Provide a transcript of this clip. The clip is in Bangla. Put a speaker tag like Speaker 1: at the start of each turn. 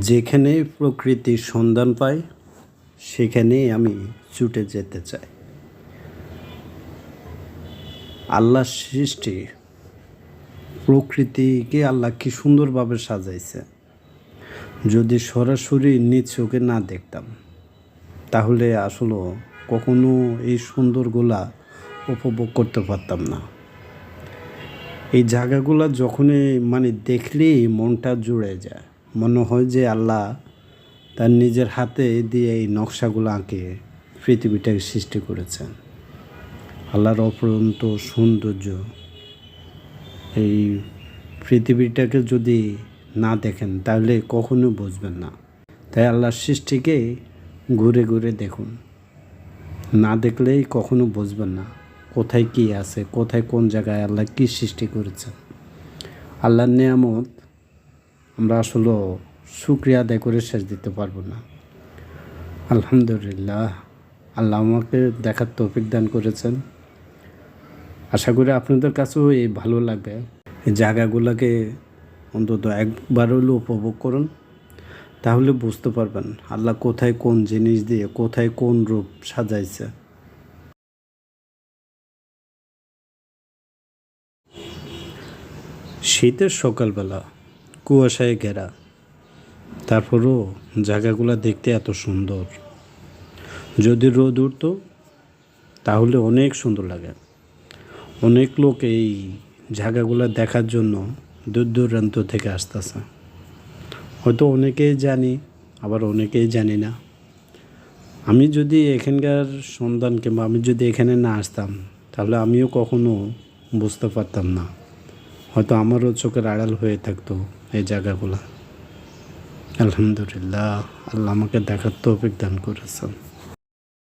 Speaker 1: যেখানে প্রকৃতির সন্ধান পাই সেখানেই আমি ছুটে যেতে চাই। আল্লাহ সৃষ্টি প্রকৃতিকে আল্লাহ কি সুন্দরভাবে সাজাইছে যদি সরাসরি নিজ চোখে না দেখতাম, তাহলে আসলে কখনো এই সুন্দরগুলা উপভোগ করতে পারতাম না। এই জায়গাগুলো যখনই মানে দেখলেই মনটা জুড়ে যায়। মনে হয় যে আল্লাহ তার নিজের হাতে দিয়ে এই নকশাগুলো আঁকে, পৃথিবীটাকে সৃষ্টি করেছেন। আল্লাহর অপরন্ত সৌন্দর্য, এই পৃথিবীটাকে যদি না দেখেন, তাহলে কখনো বুঝবেন না। তাই আল্লাহর সৃষ্টিকে ঘুরে ঘুরে দেখুন। না দেখলেই কখনো বুঝবেন না কোথায় কি আছে, কোথায় কোন জায়গায় আল্লাহ কি সৃষ্টি করেছেন। আল্লাহর নিয়ামত আমরা আসলে শুক্রিয়া আদায় করে শেষ দিতে পারব না। আলহামদুলিল্লাহ, আল্লাহ আমাকে দেখার তৌফিক দান করেছেন। আশা করি আপনাদের কাছেও এই ভালো লাগবে। এই জায়গাগুলোকে অন্তত একবার হলেও উপভোগ করুন। তাহলে বুঝতে পারবেন আল্লাহ কোথায় কোন জিনিস দিয়ে কোথায় কোন রূপ সাজাইছে। শীতের সকালবেলা কুয়াশায় ঘেরা। তারপরও জায়গাগুলো দেখতে এত সুন্দর। যদি রোদ উঠতো, তাহলে অনেক সুন্দর লাগে। অনেক লোক এই জায়গাগুলো দেখার জন্য দূর দূরান্ত থেকে আসতেছে। হয়তো অনেকেই জানি, আবার অনেকেই জানি না। আমি যদি এখানকার সন্ধান কিংবা আমি যদি এখানে না আসতাম, তাহলে আমিও কখনো বুঝতে পারতাম না। হয়তো আমারও চোখের আড়াল হয়ে থাকতো এই জায়গাগুলো। আলহামদুলিল্লাহ, আল্লাহ আমাকে দেখার তো অভিজ্ঞান করেছেন।